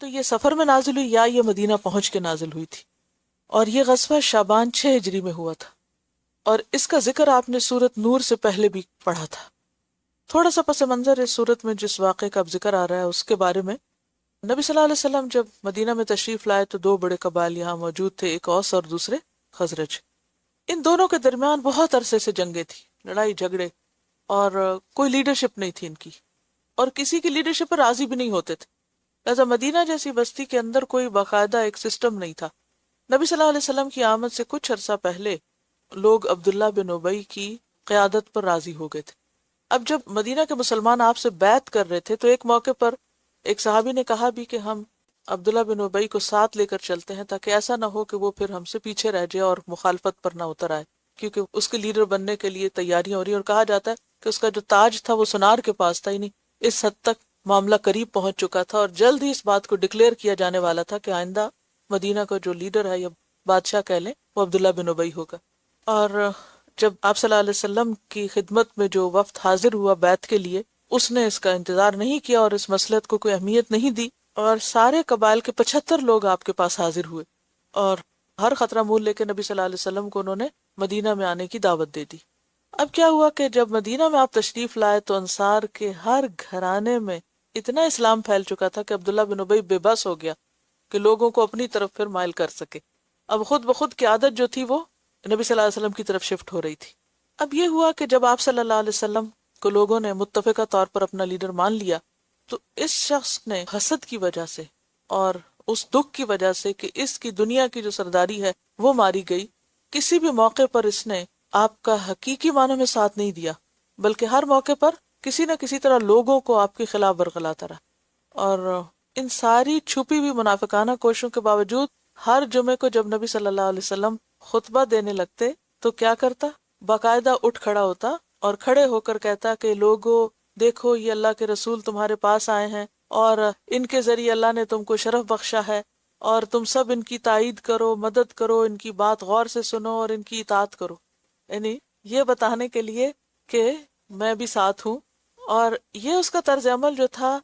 تو یہ سفر میں نازل ہوئی یا یہ مدینہ پہنچ کے نازل ہوئی تھی؟ اور یہ غصبہ شابان چھ ہجری میں ہوا تھا۔ اور اس کا ذکر آپ نے سورت نور سے پہلے بھی پڑھا تھا۔ تھوڑا سا پس منظر اس صورت میں جس واقعے کا اب ذکر آ رہا ہے، اس کے بارے میں۔ نبی صلی اللہ علیہ وسلم جب مدینہ میں تشریف لائے تو دو بڑے قبائل یہاں موجود تھے، ایک اوس اور دوسرے خزرج۔ ان دونوں کے درمیان بہت عرصے سے جنگیں تھی لڑائی جھگڑے، اور کوئی لیڈرشپ نہیں تھی ان کی۔ اور کسی کی لیڈرشپ پر راضی بھی نہیں ہوتے تھے۔ لہٰذا مدینہ جیسی بستی کے اندر کوئی باقاعدہ ایک سسٹم نہیں تھا۔ نبی صلی اللہ علیہ وسلم کی آمد سے کچھ عرصہ پہلے لوگ عبداللہ بن اوبئی کی قیادت پر راضی ہو گئے تھے۔ اب جب مدینہ کے مسلمان آپ سے بیعت کر رہے تھے تو ایک موقع پر ایک صحابی نے کہا بھی کہ ہم عبداللہ بن اوبئی کو ساتھ لے کر چلتے ہیں تاکہ ایسا نہ ہو کہ وہ پھر ہم سے پیچھے رہ جائے اور مخالفت پر نہ اتر آئے، کیونکہ اس کے لیڈر بننے کے لیے تیاریاں ہو رہی ہیں اور کہا جاتا ہے کہ اس کا جو تاج تھا وہ سنار کے پاس تھا ہی نہیں اس حد تک معاملہ قریب پہنچ چکا تھا اور جلد ہی اس بات کو ڈکلیئر کیا جانے والا تھا کہ آئندہ مدینہ کا جو لیڈر ہے یا بادشاہ کہہ لیں، وہ عبداللہ بن ابئی ہوگا۔ اور جب آپ صلی اللہ علیہ وسلم کی خدمت میں جو وفد حاضر ہوا بیت کے لیے، اس نے اس کا انتظار نہیں کیا اور اس مسلط کو کوئی اہمیت نہیں دی اور سارے قبائل کے پچہتر لوگ آپ کے پاس حاضر ہوئے۔ اور ہر خطرہ مول لے کے نبی صلی اللہ علیہ وسلم کو انہوں نے مدینہ میں آنے کی دعوت دے دی۔ اب کیا ہوا کہ جب مدینہ میں آپ تشریف لائے تو انصار کے ہر گھرانے میں اتنا اسلام پھیل چکا تھا کہ عبداللہ بن ابئی بے بس ہو گیا کہ لوگوں کو اپنی طرف پھر مائل کر سکے۔ اب خود بخود کی عادت جو تھی وہ نبی صلی اللہ علیہ وسلم کی طرف شفٹ ہو رہی تھی۔ اب یہ ہوا کہ جب آپ صلی اللہ علیہ وسلم کو لوگوں نے متفقہ طور پر اپنا لیڈر مان لیا، تو اس شخص نے حسد کی وجہ سے اور اس دکھ کی وجہ سے کہ اس کی دنیا کی جو سرداری ہے وہ ماری گئی۔ کسی بھی موقع پر اس نے آپ کا حقیقی معنوں میں ساتھ نہیں دیا، بلکہ ہر موقع پر کسی نہ کسی طرح لوگوں کو آپ کے خلاف برگلاتا رہا۔ اور ان ساری چھپی ہوئی منافقانہ کوششوں کے باوجود ہر جمعے کو جب نبی صلی اللہ علیہ وسلم خطبہ دینے لگتے تو کیا کرتا؟ باقاعدہ اٹھ کھڑا ہوتا اور کھڑے ہو کر کہتا کہ لوگوں دیکھو، یہ اللہ کے رسول تمہارے پاس آئے ہیں اور ان کے ذریعے اللہ نے تم کو شرف بخشا ہے اور تم سب ان کی تائید کرو، مدد کرو، ان کی بات غور سے سنو اور ان کی اطاعت کرو۔ یعنی یہ بتانے کے لیے کہ میں بھی ساتھ ہوں اور یہ اس کا طرز عمل جو تھا